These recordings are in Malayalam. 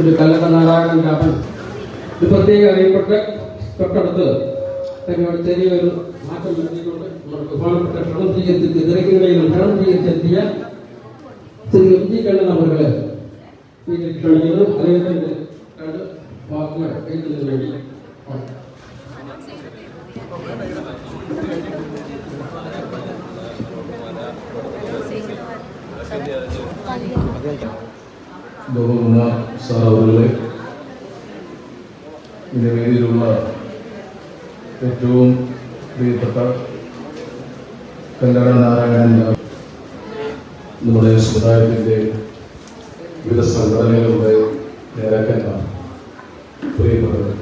ഒരു കല്ലട നാരായണൻ രാമൻ. ഇത് പ്രത്യേകം അറിയപ്പെട്ട് തൊട്ടടുത്ത് തന്നോട് ചെറിയൊരു മാറ്റം നൽകിക്കൊണ്ട് ബഹുമാനപ്പെട്ട ക്ഷണം സ്വീകരിച്ച് തിരക്കിനിടയിൽ ക്ഷണം സ്വീകരിച്ചെത്തിയ ശ്രീ എം ജി കണ്ണൻ ക്ഷണിക്കുന്നു. അദ്ദേഹത്തിന്റെ രണ്ട് വാക്കുകൾ എഴുതുന്നതിന് ബഹുമാന സാർ അവരുടെ ഇതിന്റെ വേദിയിലുള്ള ഏറ്റവും പ്രിയപ്പെട്ട കല്ലട നാരായണൻ നമ്മുടെ സമുദായത്തിന്റെ വിവിധ സംഘടനകളുടെ നേതാക്കന്മാർ പ്രിയപ്പെട്ടവർ.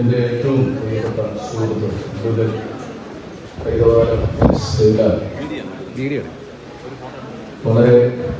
എന്റെ ഏറ്റവും പ്രിയപ്പെട്ട സുഹൃത്ത് മുതൽ വളരെ